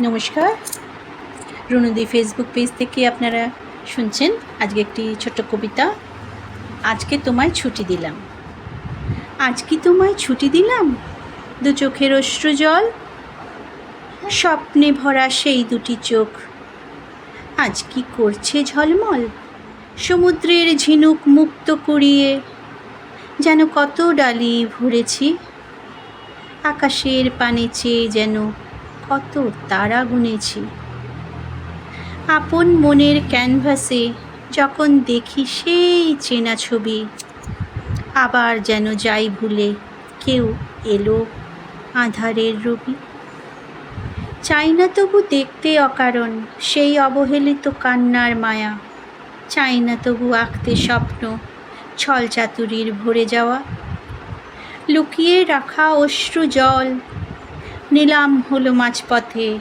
নমস্কার। রুনুদি Facebook page থেকে আপনারা শুনছেন আজকে একটি ছোট্ট কবিতা। আজকে তোমায় ছুটি দিলাম। আজ কি তোমায় ছুটি দিলাম? দু চোখের অশ্রু জল, স্বপ্নে ভরা সেই দুটি চোখ। আজ কি করছে ঝলমল? সমুদ্রের ঝিনুক মুক্ত করিয়ে যেন কত ডালি ভরেছি। আকাশের পানে চেয়ে যেন কত তারা গুনেছি। আপন মনের ক্যানভাসে যখন দেখি সেই চেনা ছবি, আবার যেন যাই ভুলে কেউ এলো আধারের রবি। চাই না তবু দেখতে অকারণ সেই অবহেলিত কান্নার মায়া, চাই না তবু আঁকতে স্বপ্ন ছল চাতুরির ভরে যাওয়া। লুকিয়ে রাখা অশ্রু জল নিলাম হলো মাঝপথে।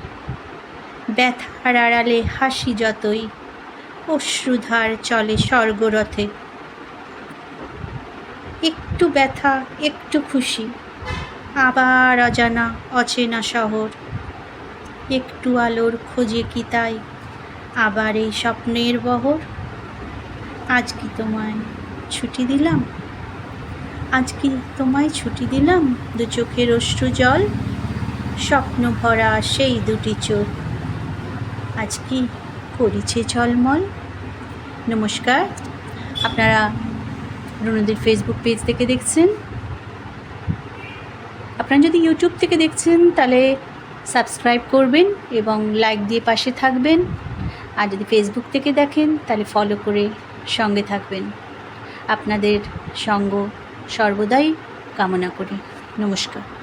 ব্যথার আড়ালে হাসি যতই, অশ্রুধার চলে স্বর্গরথে। একটু ব্যথা, একটু খুশি, আবার অজানা, অচেনা শহর। একটু আলোর খোঁজে কি তাই, আবার এই স্বপ্নের বহর? আজ কি তোমায় ছুটি দিলাম? আজ কি তোমায় ছুটি দিলাম দু চোখের অশ্রু জল? স্বপ্ন ভরা সেই দুটি চোখ। আজ কি করেছে ঝলমল? নমস্কার। আপনারা রুনুদের ফেসবুক পেজ থেকে দেখছেন? আপনারা যদি ইউটিউব থেকে দেখছেন, তাহলে সাবস্ক্রাইব করবেন এবং লাইক দিয়ে পাশে থাকবেন। আর যদি ফেসবুক থেকে দেখেন, তাহলে ফলো করে সঙ্গে থাকবেন। আপনাদের সঙ্গ সর্বদাই কামনা করি। নমস্কার।